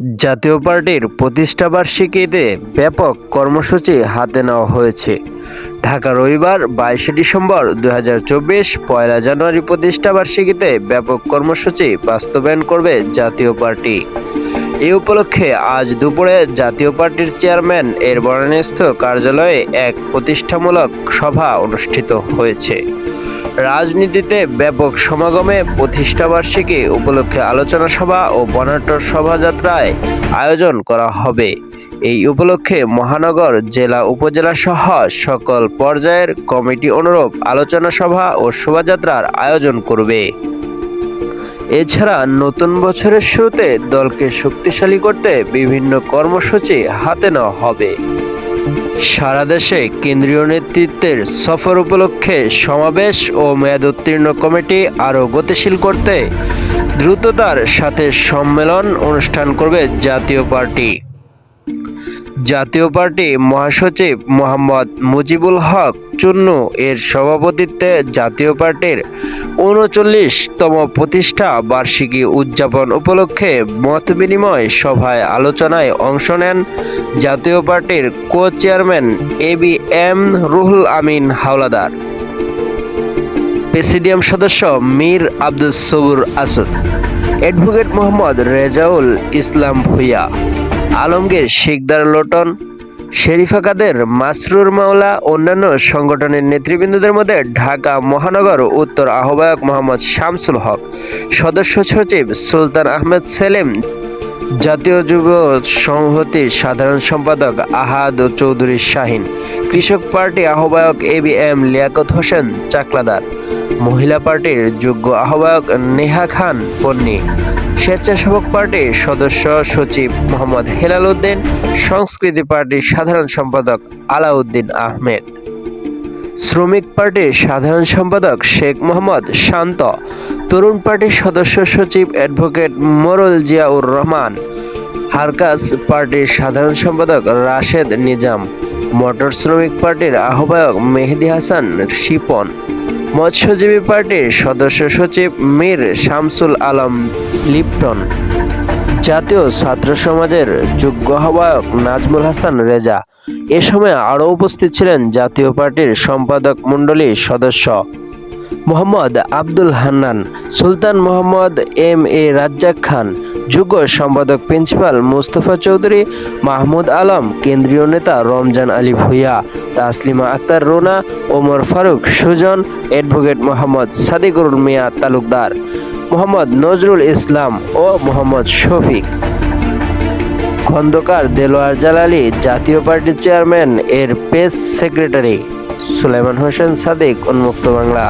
জাতীয় পার্টির প্রতিষ্ঠাবার্ষিকীতে ব্যাপক কর্মসূচি হাতে নেওয়া হয়েছে। ঢাকা রবিবার, বাইশে ডিসেম্বর দু হাজার চব্বিশ, পয়লা জানুয়ারি প্রতিষ্ঠাবার্ষিকীতে ব্যাপক কর্মসূচি বাস্তবায়ন করবে জাতীয় পার্টি। এই উপলক্ষে আজ দুপুরে জাতীয় পার্টির চেয়ারম্যান এর বরণস্থ কার্যালয়ে এক প্রতিষ্ঠামূলক সভা অনুষ্ঠিত হয়েছে। রাজনীতিতে ব্যাপক সমাগমে প্রতিষ্ঠাবার্ষিকী উপলক্ষে আলোচনা সভা ও বর্ণাঢ্য শোভাযাত্রায় আয়োজন করা হবে। এই উপলক্ষে মহানগর, জেলা, উপজেলা সহ সকল পর্যায়ের কমিটি অনুরূপ আলোচনা সভা ও শোভাযাত্রার আয়োজন করবে। এছাড়া নতুন বছরের শুরুতে দলকে শক্তিশালী করতে বিভিন্ন কর্মসূচি হাতে নেওয়া হবে। সারা দেশে কেন্দ্রীয় নেতৃত্বের সফর উপলক্ষে সমাবেশ ও মেয়াদোত্তীর্ণ কমিটি আরও গতিশীল করতে দ্রুততার সাথে সম্মেলন অনুষ্ঠান করবে জাতীয় পার্টি। জাতীয় পার্টি মহাসচিব মোহাম্মদ মুজিবুল হক চুন্নু এর সভাপতিত্বে জাতীয় পার্টির উনচল্লিশতম প্রতিষ্ঠা বার্ষিকী উদযাপন উপলক্ষে মত বিনিময় সভায় আলোচনায় অংশ নেন জাতীয় পার্টির co chairman A B M Ruhul Amin Howlader. Presidium সদস্য মীর আব্দুল সবুর আসাদ। অ্যাডভোকেট মোহাম্মদ রেজাউল ইসলাম ভুইয়া। আলমগীর, শিকদার লোটন, শেরিফা কাদের, মাসরুর মাওলা, অন্যান্য সংগঠনের নেতৃবৃন্দদের মধ্যে ঢাকা মহানগর উত্তর আহ্বায়ক মোহাম্মদ শামসুল হক, সদস্য সচিব সুলতান আহমেদ সেলিম, জাতীয় যুব সংহতির সাধারণ সম্পাদক আহাদ চৌধুরী শাহিন, কৃষক পার্টি আহ্বায়ক A B M Liaquat Hossain Chakladar, মহিলা পার্টির যোগ্য আহ্বায়ক নেহা খান, পন্নী। স্বেচ্ছাসেবক পার্টির সদস্য সচিব মোহাম্মদ হেলাল উদ্দিন, সংস্কৃতি পার্টির সাধারণ সম্পাদক আলাউদ্দিন আহমেদ। শ্রমিক পার্টির সাধারণ সম্পাদক শেখ মোহাম্মদ শান্ত, তরুণ পার্টির সদস্য সচিব অ্যাডভোকেট মোরল জিয়াউর রহমান, হারকাস পার্টির সাধারণ সম্পাদক রাশেদ নিজাম, মোটর শ্রমিক পার্টির আহ্বায়ক মেহেদি হাসান শিপন। মৎস্যজীবী পার্টির সদস্য সচিব মীর শামসুল আলম লিপটন, জাতীয় ছাত্র সমাজের যোগ্য আহ্বায়ক নাজমুল হাসান রেজা। এ সময় আরও উপস্থিত ছিলেন জাতীয় পার্টির সম্পাদক মণ্ডলীর সদস্য মোহাম্মদ আব্দুল হান্নান, সুলতান মোহাম্মদ এম এ রাজ্জাক খান, যুগ্ম সম্পাদক প্রিন্সিপাল মুস্তফা চৌধুরী, মাহমুদ আলম, কেন্দ্রীয় নেতা রমজান আলী ভুইয়া। তাসলিমা আক্তার, রোনা, ওমর ফারুক, সুজন, অ্যাডভোকেট মোহাম্মদ সাদিকুর মিয়া তালুকদার, মোহাম্মদ নজরুল ইসলাম ও মোহাম্মদ শফিক। খন্দকার দেলোয়ার জালালি জাতীয় পার্টির চেয়ারম্যান, এর প্রেস সেক্রেটারি সুলাইমান হোসেন সাদিক, উন্মুক্ত বাংলা।